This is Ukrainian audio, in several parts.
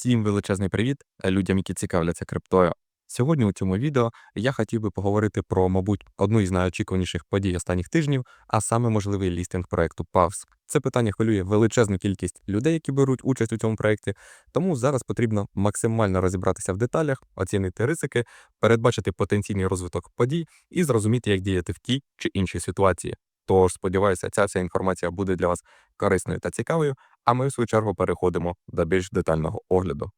Всім величезний привіт людям, які цікавляться криптою. Сьогодні у цьому відео я хотів би поговорити про, мабуть, одну із найочікуваніших подій останніх тижнів, а саме можливий лістинг проекту PAVS. Це питання хвилює величезну кількість людей, які беруть участь у цьому проекті. Тому зараз потрібно максимально розібратися в деталях, оцінити ризики, передбачити потенційний розвиток подій і зрозуміти, як діяти в тій чи іншій ситуації. Тож, сподіваюся, ця вся інформація буде для вас корисною та цікавою, а ми в свою чергу переходимо до більш детального огляду.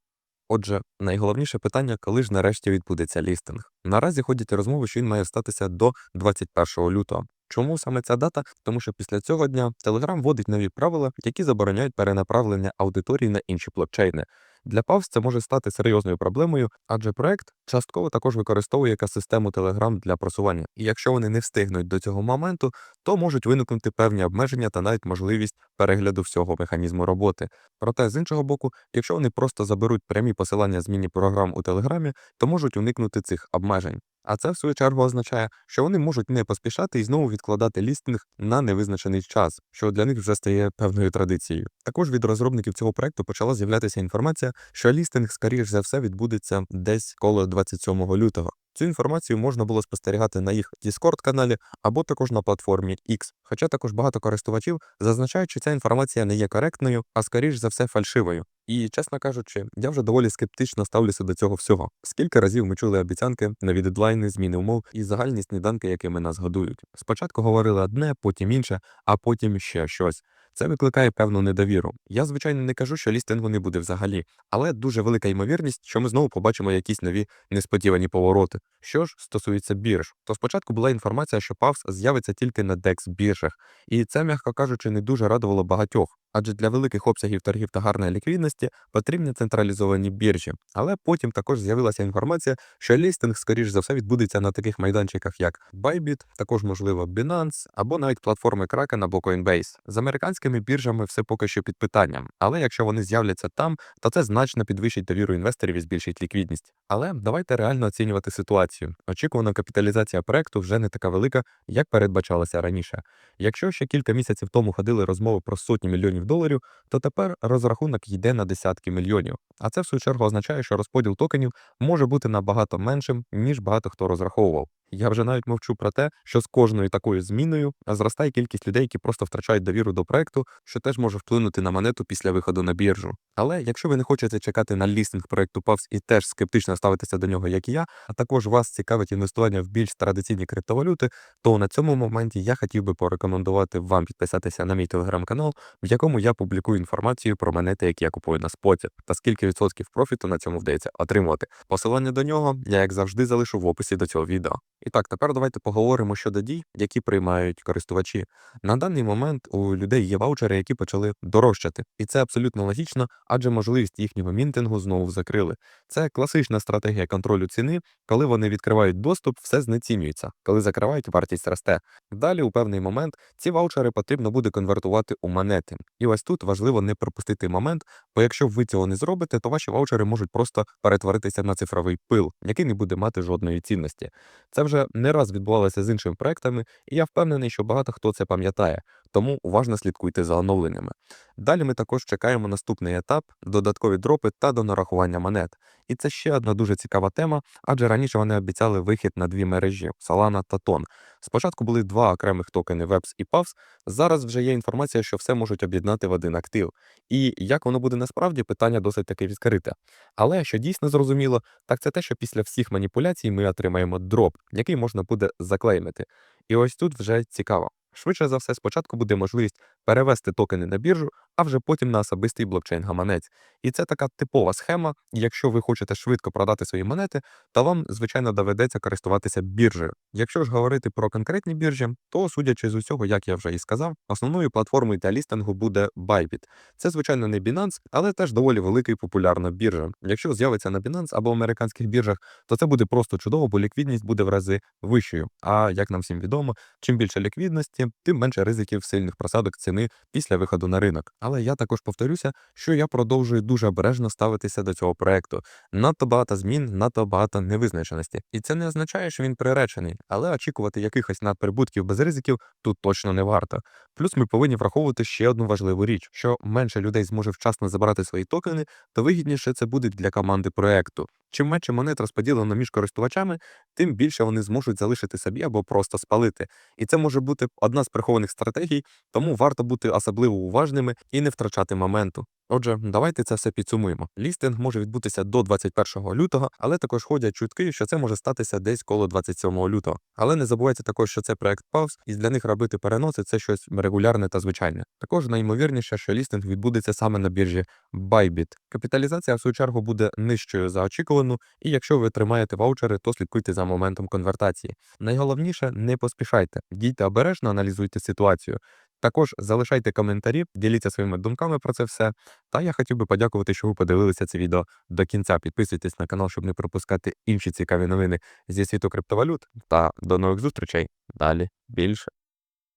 Отже, найголовніше питання, коли ж нарешті відбудеться лістинг. Наразі ходять розмови, що він має статися до 21 лютого. Чому саме ця дата? Тому що після цього дня Telegram вводить нові правила, які забороняють перенаправлення аудиторії на інші блокчейни. Для ПАВС це може стати серйозною проблемою, адже проект частково також використовує систему Telegram для просування. І якщо вони не встигнуть до цього моменту, то можуть виникнути певні обмеження та навіть можливість перегляду всього механізму роботи. Проте, з іншого боку, якщо вони просто заберуть прямі посилання зміні програм у Телеграмі, то можуть уникнути цих обмежень. А це в свою чергу означає, що вони можуть не поспішати і знову відкладати лістинг на невизначений час, що для них вже стає певною традицією. Також від розробників цього проекту почала з'являтися інформація, що лістинг, скоріш за все, відбудеться десь коло 27 лютого. Цю інформацію можна було спостерігати на їх Discord каналі або також на платформі X. Хоча також багато користувачів зазначають, що ця інформація не є коректною, а скоріш за все фальшивою. І, чесно кажучи, я вже доволі скептично ставлюся до цього всього. Скільки разів ми чули обіцянки, нові дедлайни, зміни умов і загальні сніданки, якими нас годують. Спочатку говорили одне, потім інше, а потім ще щось. Це викликає певну недовіру. Я, звичайно, не кажу, що лістингу не буде взагалі, але дуже велика ймовірність, що ми знову побачимо якісь нові несподівані повороти. Що ж стосується бірж, то спочатку була інформація, що PAVS з'явиться тільки на DEX біржах, і це, м'яко кажучи, не дуже радувало багатьох. Адже для великих обсягів торгів та гарної ліквідності потрібні централізовані біржі. Але потім також з'явилася інформація, що лістинг, скоріш за все, відбудеться на таких майданчиках, як Bybit, також можливо Binance або навіть платформи Kraken або Coinbase. З американськими біржами все поки що під питанням. Але якщо вони з'являться там, то це значно підвищить довіру інвесторів і збільшить ліквідність. Але давайте реально оцінювати ситуацію. Очікувана капіталізація проекту вже не така велика, як передбачалося раніше. Якщо ще кілька місяців тому ходили розмови про сотні мільйонів доларів, то тепер розрахунок йде на десятки мільйонів. А це в свою чергу означає, що розподіл токенів може бути набагато меншим, ніж багато хто розраховував. Я вже навіть мовчу про те, що з кожною такою зміною зростає кількість людей, які просто втрачають довіру до проекту, що теж може вплинути на монету після виходу на біржу. Але якщо ви не хочете чекати на лістинг проекту PAVS і теж скептично ставитися до нього, як і я, а також вас цікавить інвестування в більш традиційні криптовалюти, то на цьому моменті я хотів би порекомендувати вам підписатися на мій телеграм-канал, в якому я публікую інформацію про монети, які я купую на споті, та скільки відсотків профіту на цьому вдається отримувати. Посилання до нього я, як завжди, залишу в описі до цього відео. І так, тепер давайте поговоримо щодо дій, які приймають користувачі. На даний момент у людей є ваучери, які почали дорожчати, і це абсолютно логічно, адже можливість їхнього мінтингу знову закрили. Це класична стратегія контролю ціни, коли вони відкривають доступ, все знецінюється. Коли закривають, вартість росте. Далі, у певний момент, ці ваучери потрібно буде конвертувати у монети. І ось тут важливо не пропустити момент, бо якщо ви цього не зробите, то ваші ваучери можуть просто перетворитися на цифровий пил, який не буде мати жодної цінності. Це вже не раз відбувалося з іншими проектами, і я впевнений, що багато хто це пам'ятає, тому уважно слідкуйте за оновленнями. Далі ми також чекаємо наступний етап, додаткові дропи та донарахування монет. І це ще одна дуже цікава тема, адже раніше вони обіцяли вихід на дві мережі Solana та Ton. Спочатку були два окремих токени WEPS і PAVS, зараз вже є інформація, що все можуть об'єднати в один актив. І як воно буде насправді, питання досить таки відкрите. Але що дійсно зрозуміло, так це те, що після всіх маніпуляцій ми отримаємо дроп, який можна буде заклеймити. І ось тут вже цікаво. Швидше за все, спочатку буде можливість перевести токени на біржу, а вже потім на особистий блокчейн-гаманець. І це така типова схема. Якщо ви хочете швидко продати свої монети, то вам, звичайно, доведеться користуватися біржею. Якщо ж говорити про конкретні біржі, то судячи з усього, як я вже і сказав, основною платформою для лістингу буде Bybit. Це, звичайно, не Binance, але теж доволі велика і популярна біржа. Якщо з'явиться на Binance або американських біржах, то це буде просто чудово, бо ліквідність буде в рази вищою. А як нам всім відомо, чим більше ліквідності, якісні, тим менше ризиків сильних просадок ціни після виходу на ринок. Але я також повторюся, що я продовжую дуже обережно ставитися до цього проекту. Надто багато змін, надто багато невизначеності. І це не означає, що він приречений, але очікувати якихось надприбутків без ризиків тут точно не варто. Плюс ми повинні враховувати ще одну важливу річ: що менше людей зможе вчасно забирати свої токени, то вигідніше це буде для команди проекту. Чим менше монет розподілено між користувачами, тим більше вони зможуть залишити собі або просто спалити. І це може бути одна з прихованих стратегій, тому варто бути особливо уважними і не втрачати моменту. Отже, давайте це все підсумуємо. Лістинг може відбутися до 21 лютого, але також ходять чутки, що це може статися десь коло 27 лютого. Але не забувайте також, що це проект Pulse, і для них робити переноси це щось регулярне та звичайне. Також найімовірніше, що лістинг відбудеться саме на біржі Bybit. Капіталізація в свою чергу буде нижчою за очікувану, і якщо ви тримаєте ваучери, то слідкуйте за моментом конвертації. Найголовніше не поспішайте, дійте обережно, аналізуйте ситуацію. Також залишайте коментарі, діліться своїми думками про це все. Та я хотів би подякувати, що ви подивилися це відео до кінця. Підписуйтесь на канал, щоб не пропускати інші цікаві новини зі світу криптовалют. Та до нових зустрічей. Далі більше.